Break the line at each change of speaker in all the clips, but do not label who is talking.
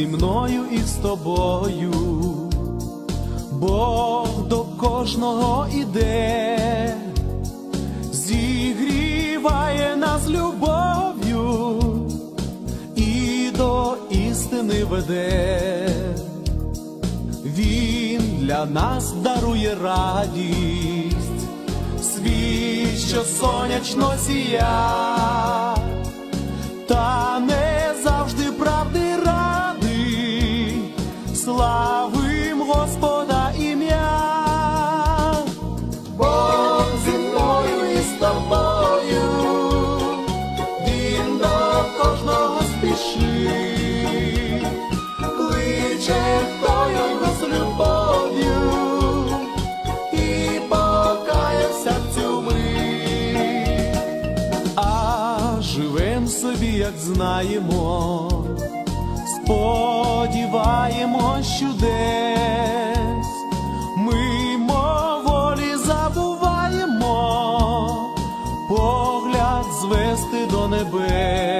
зі мною і з тобою, Бог до кожного іде, зігріває нас любов'ю і до істини веде. Він для нас дарує радість, світ, що сонячно сія, як знаємо, сподіваємо десь ми волі забуваємо, погляд звести до небес,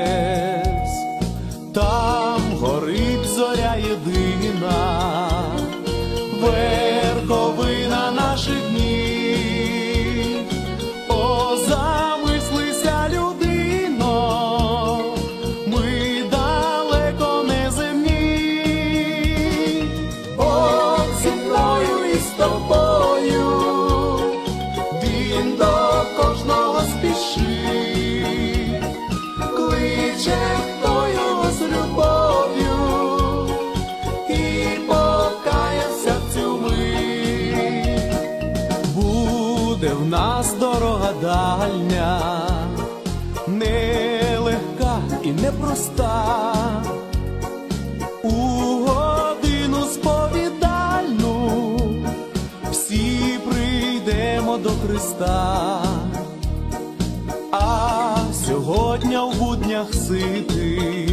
в нас дорога дальня, нелегка і непроста. У годину сповідальну всі прийдемо до Христа, сьогодні в буднях сити,